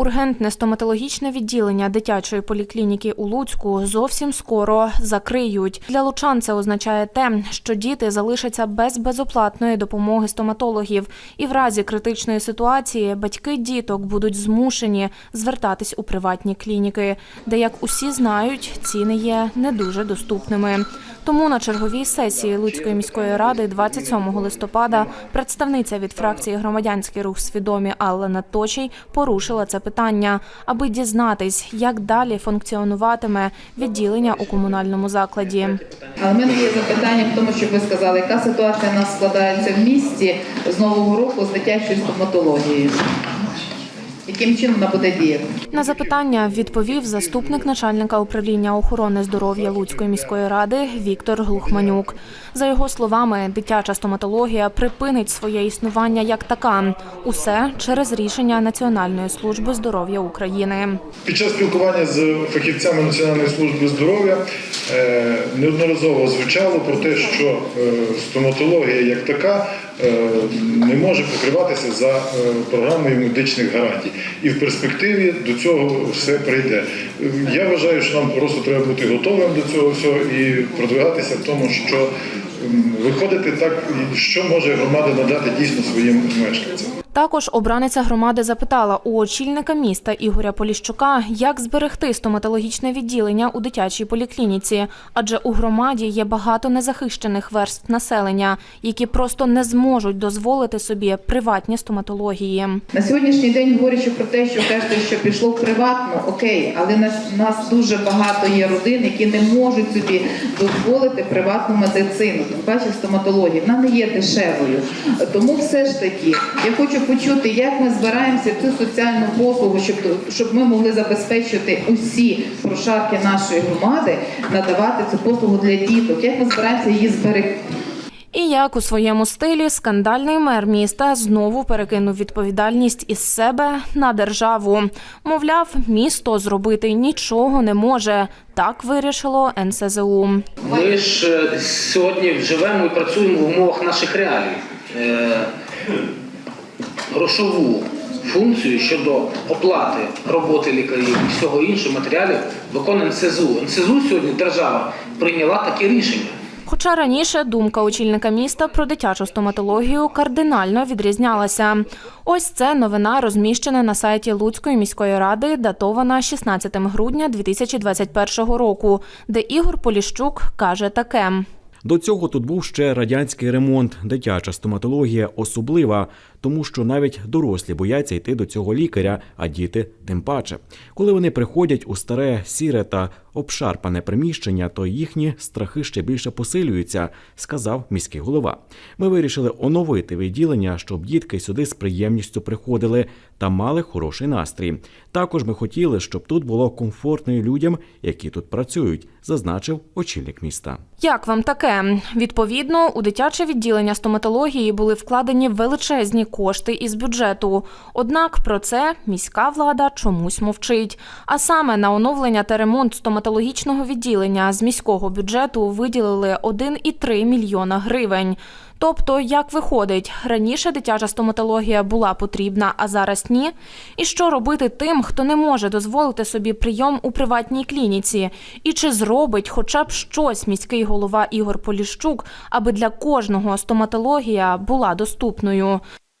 Ургентне стоматологічне відділення дитячої поліклініки у Луцьку зовсім скоро закриють. Для лучан це означає те, що діти залишаться без безоплатної допомоги стоматологів, і в разі критичної ситуації батьки діток будуть змушені звертатись у приватні клініки, де, як усі знають, ціни є не дуже доступними. Тому на черговій сесії Луцької міської ради 27 листопада представниця від фракції Громадянський рух свідомі Алла Точій порушила це питання, аби дізнатись, як далі функціонуватиме відділення у комунальному закладі. Але в мене є запитання в тому, щоб ви сказали, яка ситуація у нас складається в місті з нового року з дитячою стоматологією? Яким чином вона буде діяти? На запитання відповів заступник начальника управління охорони здоров'я Луцької міської ради Віктор Глухманюк. За його словами, дитяча стоматологія припинить своє існування як така. Усе через рішення Національної служби здоров'я України. Під час спілкування з фахівцями Національної служби здоров'я е, неодноразово звучало про те, що е, стоматологія як така не може покриватися за е, програмою медичних гарантій. І в перспективі до цього все прийде. Е, Я вважаю, що нам просто треба бути готовим до цього всього і продвигатися в тому, що виходити так, що може громада надати дійсно своїм мешканцям. Також обраниця громади запитала у очільника міста Ігоря Поліщука, як зберегти стоматологічне відділення у дитячій поліклініці, адже у громаді є багато незахищених верств населення, які просто не зможуть дозволити собі приватні стоматології. На сьогоднішній день говорячи про те, що кажете, що пішло в приватну, окей, але нас, нас дуже багато є родин, які не можуть собі дозволити приватну медицину. Тим стоматології. Вона не є дешевою. Тому все ж таки я хочу почути, як ми збираємося цю соціальну послугу, щоб, щоб ми могли забезпечити усі прошарки нашої громади, надавати цю послугу для діток. Як ми збираємося її зберегти? Як у своєму стилі скандальний мер міста знову перекинув відповідальність із себе на державу. Мовляв, місто зробити нічого не може. Так вирішило НСЗУ. Ми ж е, сьогодні живемо і працюємо в умовах наших реалій. Е, Грошову функцію щодо оплати роботи лікарів і всього іншого матеріалів виконує НСЗУ. НСЗУ сьогодні держава прийняла таке рішення. Хоча раніше думка очільника міста про дитячу стоматологію кардинально відрізнялася. Ось це новина розміщена на сайті Луцької міської ради, датована 16 грудня 2021 року, де Ігор Поліщук каже таке. До цього тут був ще радянський ремонт, дитяча стоматологія особлива, тому що навіть дорослі бояться йти до цього лікаря, а діти тим паче. Коли вони приходять у старе, сіре та обшарпане приміщення, то їхні страхи ще більше посилюються, сказав міський голова. Ми вирішили оновити відділення, щоб дітки сюди з приємністю приходили та мали хороший настрій. Також ми хотіли, щоб тут було комфортно і людям, які тут працюють, зазначив очільник міста. Як вам таке? Відповідно, у дитяче відділення стоматології були вкладені величезні кошти із бюджету. Однак про це міська влада чомусь мовчить. А саме на оновлення та ремонт стоматологічного відділення з міського бюджету виділили 1,3 мільйона гривень. Тобто, як виходить, раніше дитяча стоматологія була потрібна, а зараз ні. І що робити тим, хто не може дозволити собі прийом у приватній клініці? І чи зробить хоча б щось міський голова Ігор Поліщук, аби для кожного стоматологія була доступною?